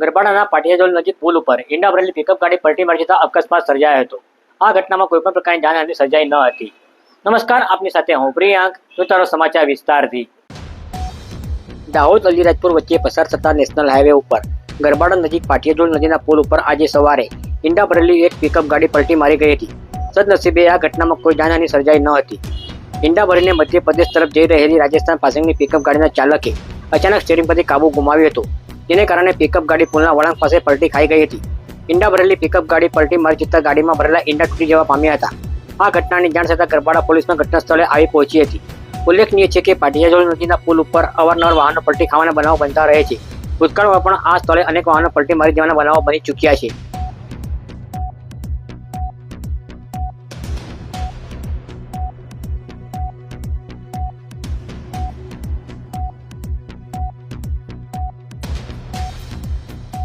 ગરબાડાના પાટિયાજોલ નજીક પુલ ઉપર ઈંડા ભરેલી પિકઅપ ગાડી પલટી મારી જતા અકસ્માત સર્જાયો હતો. આ ઘટનામાં કોઈ પણ પ્રકારની જાનહાનિ સર્જાઈ ન હતી. નમસ્કાર, આપની સાથે હું પ્રિયાંક જોતારો સમાચાર વિસ્તારથી. દાહોદ અલીરાજપુર વચ્ચે પસાર થતા નેશનલ હાઈવે ઉપર ગરબાડા નજીક પાટિયાજોલ નદીના પુલ ઉપર આજે સવારે ઈંડા ભરેલી એક પિકઅપ ગાડી પલટી મારી ગઈ હતી. સદનસીબે આ ઘટનામાં કોઈ જાનહાની સર્જાઈ ન હતી. ઈંડા ભરીને મધ્યપ્રદેશ તરફ જઈ રહેલી રાજસ્થાન પાસેની પિકઅપ ગાડીના ચાલકે અચાનક સ્ટેરિંગ પરથી કાબુ ગુમાવ્યો હતો. જેને કારણે પિકઅપ ગાડી પુલના વળાંક પાસે પલટી ખાઈ ગઈ હતી. ઈંડા ભરેલી પિકઅપ ગાડી પલટી મારી જતા ગાડીમાં ભરેલા ઈંડા તૂટી જવા પામ્યા હતા. આ ઘટનાની જાણ થતાં ગરબાડા પોલીસમાં ઘટના સ્થળે આવી પહોંચી હતી. ઉલ્લેખનીય છે કે પાટિયાજોલ નદીના પુલ ઉપર અવારનવાર વાહનો પલટી ખાવાના બનાવો બનતા રહે છે. ભૂતકાળમાં પણ આ સ્થળે અનેક વાહનો પલટી મારી દેવાના બનાવો બની ચૂક્યા છે.